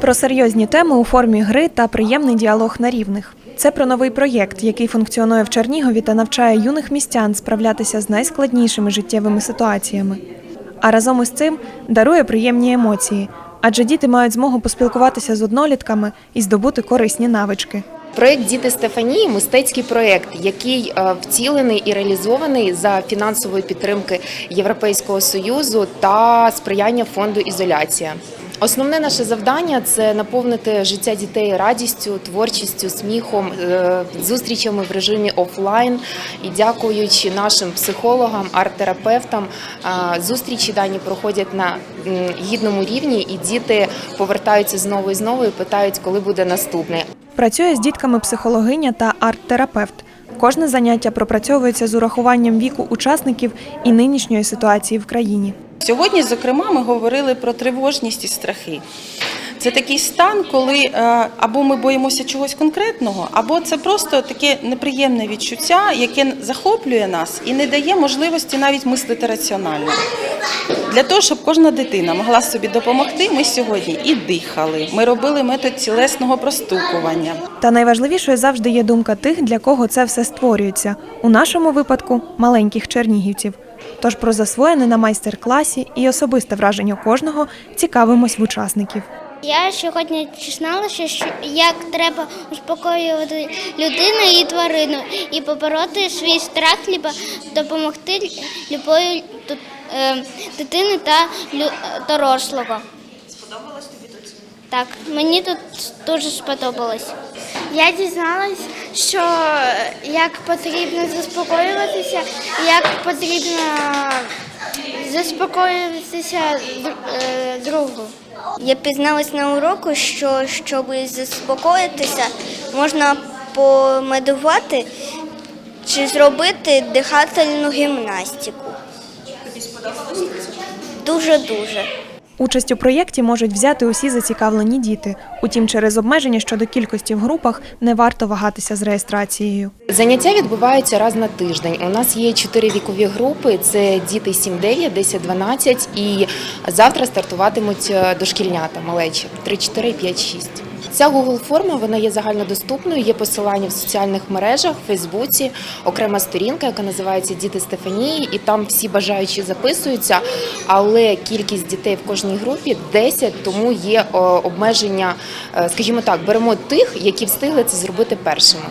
Про серйозні теми у формі гри та приємний діалог на рівних. Це про новий проєкт, який функціонує в Чернігові та навчає юних містян справлятися з найскладнішими життєвими ситуаціями. А разом із цим дарує приємні емоції, адже діти мають змогу поспілкуватися з однолітками і здобути корисні навички. Проект Діти Стефанії мистецький проект, який е, втілений і реалізований за фінансової підтримки Європейського союзу та сприяння фонду ізоляція. Основне наше завдання це наповнити життя дітей радістю, творчістю, сміхом, е, зустрічами в режимі офлайн. І дякуючи нашим психологам, арт-терапевтам, е, зустрічі дані проходять на гідному рівні, і діти повертаються знову і знову і питають, коли буде наступний. Працює з дітками психологиня та арт-терапевт. Кожне заняття пропрацьовується з урахуванням віку учасників і нинішньої ситуації в країні. Сьогодні, зокрема, ми говорили про тривожність і страхи. Це такий стан, коли е, або ми боїмося чогось конкретного, або це просто таке неприємне відчуття, яке захоплює нас і не дає можливості навіть мислити раціонально. Для того, щоб кожна дитина могла собі допомогти, ми сьогодні і дихали. Ми робили метод тілесного простукування. Та найважливішою завжди є думка тих, для кого це все створюється. У нашому випадку маленьких чернігівців. Тож про засвоєне на майстер-класі і особисте враження кожного цікавимось в учасників. Я сьогодні дізналася, що як треба успокоювати людину і тварину, і побороти свій страх, либо допомогти любої тут, е, дитини та дорослого. Сподобалось тобі? Так, мені тут дуже сподобалось. Я дізналась, що як потрібно заспокоюватися, як потрібно заспокоюватися е, другу. Я пізналась на уроку, що щоб заспокоїтися, можна помедувати чи зробити дихательну гімнастику. Тобі сподобалося? Дуже-дуже. Участь у проєкті можуть взяти усі зацікавлені діти. Утім, через обмеження щодо кількості в групах не варто вагатися з реєстрацією. Заняття відбуваються раз на тиждень. У нас є чотири вікові групи: це діти 7-9, 10-12 і завтра стартуватимуть е, дошкільнята малечі 3-4, 5-6. Ця Google форма вона є загальнодоступною. Є посилання в соціальних мережах, в Фейсбуці, окрема сторінка, яка називається Діти Стефанії, і там всі бажаючі записуються. Але кількість дітей в кожній групі 10, тому є обмеження. е, Скажімо так, беремо тих, які встигли це зробити першими.